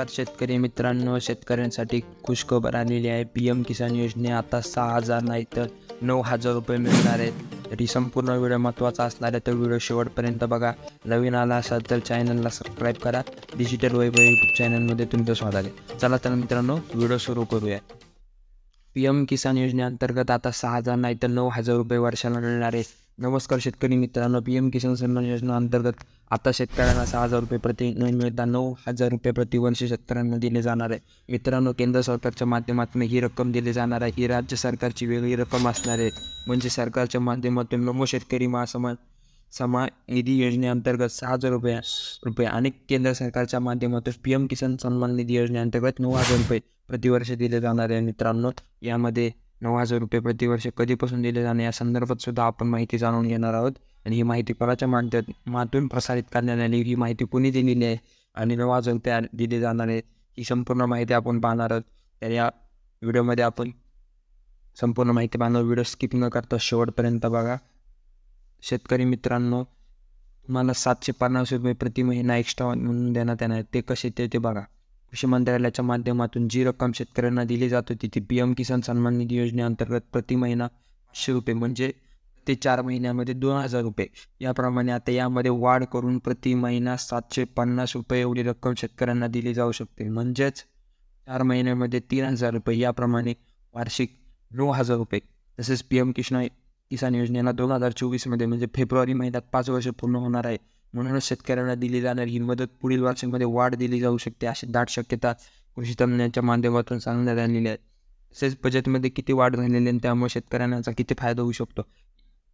नमस्कार शेतकरी मित्रांनो शेतकऱ्यांसाठी खुशखबर आलेली आहे. पी एम किसान योजने आता सहा हजार नाही तर नऊ हजार रुपये मिळणार आहेत. तरी संपूर्ण व्हिडिओ महत्त्वाचा असणार आहे तर व्हिडिओ शेवटपर्यंत बघा. नवीन आला असाल तर चॅनलला सबस्क्राईब करा. डिजिटल वैभव यूट्यूब चॅनलमध्ये तुमचं स्वागत आहे. चला तर मित्रांनो व्हिडिओ सुरू करूया. पी एम किसान योजनेअंतर्गत आता सहा हजार नाही तर नऊ हजार रुपये वर्षाला मिळणार आहे नमस्कार शेतकरी मित्रांनो पी एम किसान सन्मान योजना अंतर्गत आता शेतकऱ्यांना सहा हजार रुपये प्रति न मिळता नऊ हजार रुपये प्रतिवर्ष शेतकऱ्यांना दिले जाणार आहे. मित्रांनो केंद्र सरकारच्या माध्यमातून ही रक्कम दिली जाणार आहे. ही राज्य सरकारची वेगळी रक्कम असणार आहे. म्हणजे सरकारच्या माध्यमातून नमो शेतकरी महासमाज समा निधी योजनेअंतर्गत सहा हजार रुपये रुपये आणि केंद्र सरकारच्या माध्यमातून पी एम किसान सन्मान निधी योजनेअंतर्गत नऊ हजार रुपये प्रतिवर्ष दिले जाणार आहे मित्रांनो. यामध्ये नऊ हजार रुपये प्रतिवर्ष कधीपासून दिले जाणे या संदर्भात सुद्धा आपण माहिती जाणून घेणार आहोत. आणि ही माहिती कोणाच्या माध्यमातून प्रसारित करण्यात आली? ही माहिती कुणी दिलेली आहे? आणि नऊ हजार रुपये दिले जाणार आहे ही संपूर्ण माहिती आपण पाहणार आहोत. तर या व्हिडिओमध्ये आपण संपूर्ण माहिती पाहणार व्हिडिओ स्किप न करता शेवटपर्यंत बघा. शेतकरी मित्रांनो तुम्हाला सातशे पन्नास रुपये प्रति महिना एक्स्ट्रा म्हणून देण्यात येणार ते कसे ते ते बघा. कृषी मंत्रालयाच्या माध्यमातून जी रक्कम शेतकऱ्यांना दिली जात होती ती पी एम किसान सन्मान निधी योजनेअंतर्गत प्रति महिना पाचशे रुपये म्हणजे ते चार महिन्यामध्ये दोन हजार रुपये. याप्रमाणे आता यामध्ये वाढ करून प्रति महिना सातशे पन्नास रुपये एवढी रक्कम शेतकऱ्यांना दिली जाऊ शकते. म्हणजेच चार महिन्यामध्ये तीन हजार रुपये याप्रमाणे वार्षिक नऊ हजार रुपये. तसेच पी एम किसान किसान योजनेला दोन हजार चोवीसमध्ये म्हणजे फेब्रुवारी महिन्यात पाच वर्ष पूर्ण होणार आहे. म्हणूनच शेतकऱ्यांना दिली जाणारी ही मदत पुढील वर्षांमध्ये वाढ दिली जाऊ शकते अशी दाट शक्यता कृषी तज्ज्ञांच्या माध्यमातून सांगण्यात आलेली आहे. तसेच बजेटमध्ये किती वाढ झालेली आहे आणि त्यामुळे शेतकऱ्यांचा किती फायदा होऊ शकतो?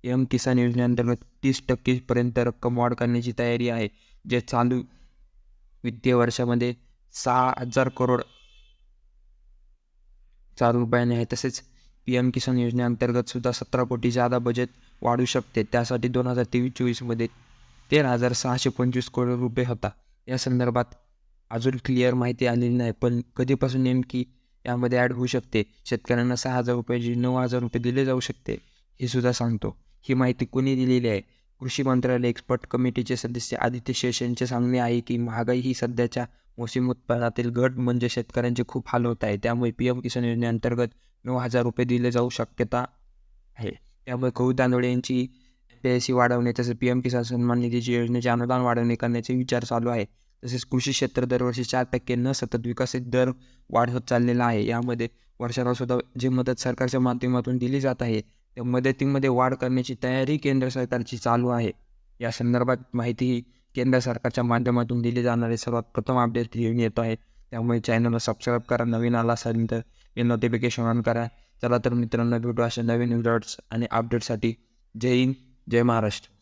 एम किसान योजनेअंतर्गत तीस टक्केपर्यंत रक्कम वाढ करण्याची तयारी आहे जे चालू वित्तीय वर्षामध्ये सहा हजार करोड चार रुपयाने आहे. तसेच पी एम किसान योजनेअंतर्गत सुद्धा सतरा कोटी जादा बजेट वाढू शकते. त्यासाठी दोन हजार तेवीस चोवीसमध्ये तेरा हजार सहाशे पंचवीस करोड रुपये होता. या संदर्भात अजून क्लिअर माहिती आलेली नाही पण कधीपासून नेमकी यामध्ये ॲड होऊ शकते? शेतकऱ्यांना सहा हजार रुपयाची नऊ हजार रुपये दिले जाऊ शकते हे सुद्धा सांगतो. ही माहिती कोणी दिलेली आहे? कृषी मंत्रालय एक्सपर्ट कमिटीचे सदस्य आदित्य शेष यांचे सांगणे आहे की महागाई ही सध्याच्या मोसम उत्पादनातील घट म्हणजे शेतकऱ्यांचे खूप हाल होत आहे. त्यामुळे पी एम किसान योजनेअंतर्गत नऊ हजार रुपये दिले जाऊ शक्यता आहे. त्यामुळे गहू तांदूळ यांची पी एस सी वाढवणे तसेच पी एम किसान सन्मान निधीची योजनेचे अनुदान वाढवणे करण्याचे विचार चालू आहे. तसेच कृषी क्षेत्र दरवर्षी चार टक्के न सतत विकसित दर वाढत चाललेला आहे. यामध्ये वर्षाला सुद्धा जी मदत सरकारच्या माध्यमातून दिली जात आहे त्या मदतीमध्ये वाढ करण्याची तयारी केंद्र सरकारची चालू आहे. या संदर्भात माहिती ही केंद्र सरकारच्या माध्यमातून दिली जाणारे सर्वात प्रथम अपडेट घेऊन येतो आहे. त्यामुळे चॅनलला सबस्क्राईब करा नवीन आला असेल तर हे नोटिफिकेशन ऑन करा. चला तर मित्रांनो भेटू अशा नवीन रिझॉर्ट्स आणि अपडेटसाठी जय हिंद. जय महाराष्ट्र.